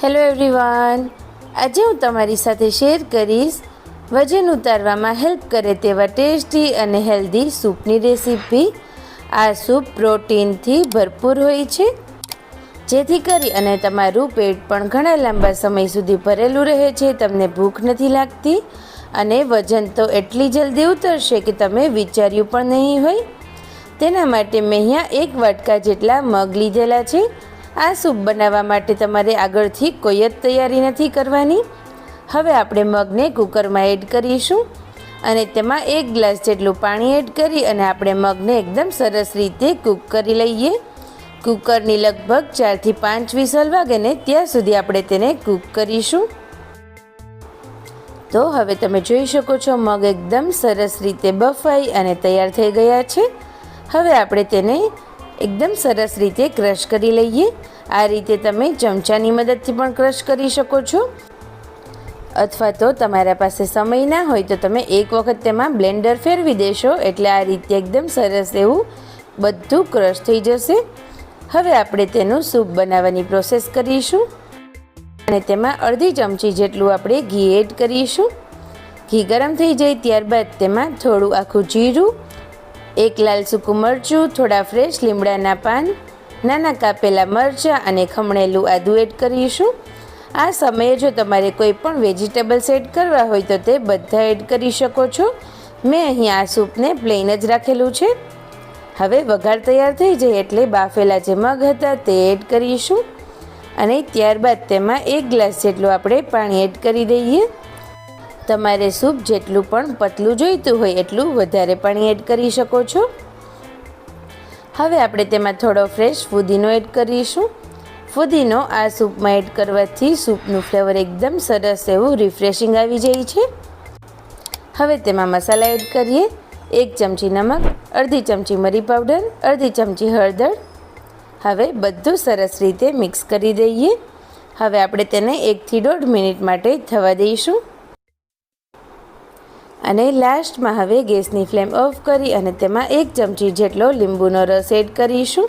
Hello everyone આજે હું તમારી સાથે શેર કરીશ વજન ઉતારવામાં હેલ્પ કરે તેવા ટેસ્ટી અને હેલ્ધી સૂપની રેસીપી આ સૂપ પ્રોટીનથી ભરપૂર હોય છે, જેથી કરી અને તમારું પેટ પણ ઘણા લાંબા સમય સુધી ભરેલું રહે છે, તમને ભૂખ નથી લાગતી અને વજન તો એટલી જલ્દી ઉતરશે કે તમે વિચાર્યું પણ નહીં હોય. તેના માટે મેં અહીંયા એક વાટકા જેટલા મગ લીધેલા છે. આ સૂપ બનાવવા માટે તમારે આગળથી કોઈ જ તૈયારી નથી કરવાની. હવે આપણે મગને કુકરમાં એડ કરીશું અને તેમાં એક ગ્લાસ જેટલું પાણી એડ કરી અને આપણે મગને એકદમ સરસ રીતે કૂક કરી લઈએ. કુકરની લગભગ ચારથી પાંચ વિસલ વાગે ને ત્યાં સુધી આપણે તેને કૂક કરીશું. તો હવે તમે જોઈ શકો છો મગ એકદમ સરસ રીતે બફાઈ અને તૈયાર થઈ ગયા છે. હવે આપણે તેને એકદમ સરસ રીતે ક્રશ કરી લઈએ. આ રીતે તમે ચમચાની મદદથી પણ ક્રશ કરી શકો છો. અથવા તો તમારા પાસે સમય ના હોય તો તમે એક વખત તેમાં બ્લેન્ડર ફેરવી દેશો. એટલે આ રીતે એકદમ સરસ એવું બધું ક્રશ થઈ જશે. હવે આપણે તેનું સૂપ બનાવવાની પ્રોસેસ કરીશું. અને તેમાં અડધી ચમચી જેટલું આપણે ઘી એડ કરીશું. ઘી ગરમ થઈ જાય ત્યારબાદ તેમાં થોડું આખું જીરું એક લાલ સૂકું મરચું, થોડા ફ્રેશ લીમડાના પાન, નાના કાપેલા મરચાં અને ખમણેલું આદું એડ કરીશું. આ સમયે જો તમારે કોઈ પણ વેજીટેબલ્સ એડ કરવા હોય તો તે બધા એડ કરી શકો છો. મેં અહીં આ સૂપને પ્લેન જ રાખેલું છે. હવે વઘાર તૈયાર થઈ જાય એટલે બાફેલા જે મગ હતા તે એડ કરીશું. અને ત્યારબાદ તેમાં એક ગ્લાસ જેટલું આપણે પાણી એડ કરી દઈએ. તમારે સૂપ જેટલું પણ પતલું જોઈતું હોય એટલું વધારે પાણી એડ કરી શકો છો. હવે આપણે તેમાં થોડો ફ્રેશ ફુદીનો એડ કરીશું. ફુદીનો આ સૂપમાં એડ કરવાથી સૂપનું ફ્લેવર એકદમ સરસ એવું રિફ્રેશિંગ આવી જાય છે. હવે તેમાં મસાલા એડ કરીએ. એક ચમચી નમક, અડધી ચમચી મરી પાવડર, અડધી ચમચી હળદર. હવે બધું સરસ રીતે મિક્સ કરી દઈએ. હવે આપણે તેને એકથી દોઢ મિનિટ માટે થવા દઈશું. અને લાસ્ટમાં હવે ગેસની ફ્લેમ ઓફ કરી અને તેમાં એક ચમચી જેટલો લીંબુનો રસ એડ કરીશું.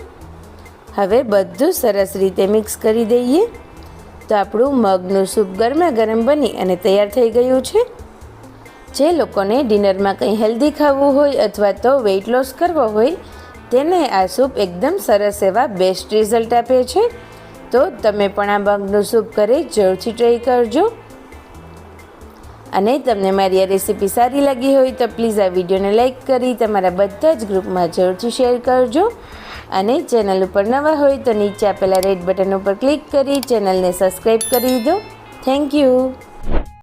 હવે બધું સરસ રીતે મિક્સ કરી દઈએ. તો આપણું મગનું સૂપ ગરમા ગરમ બની અને તૈયાર થઈ ગયું છે. જે લોકોને ડિનરમાં કંઈ હેલ્ધી ખાવું હોય અથવા તો વેઇટ લોસ કરવો હોય, તેને આ સૂપ એકદમ સરસ એવા બેસ્ટ રિઝલ્ટ આપે છે. તો તમે પણ આ મગનું સૂપ ઘરે જરૂરથી ટ્રાય કરજો. અને તમને મારી આ રેસીપી સારી લાગી હોય તો પ્લીઝ આ વિડીયોને લાઇક કરી, તમારા બધા જ ગ્રુપમાં જરૂરથી શેર કરજો. અને ચેનલ ઉપર નવા હોય તો નીચે આપેલા રેડ બટન ઉપર ક્લિક કરી ચેનલને સબસ્ક્રાઈબ કરી દો. Thank you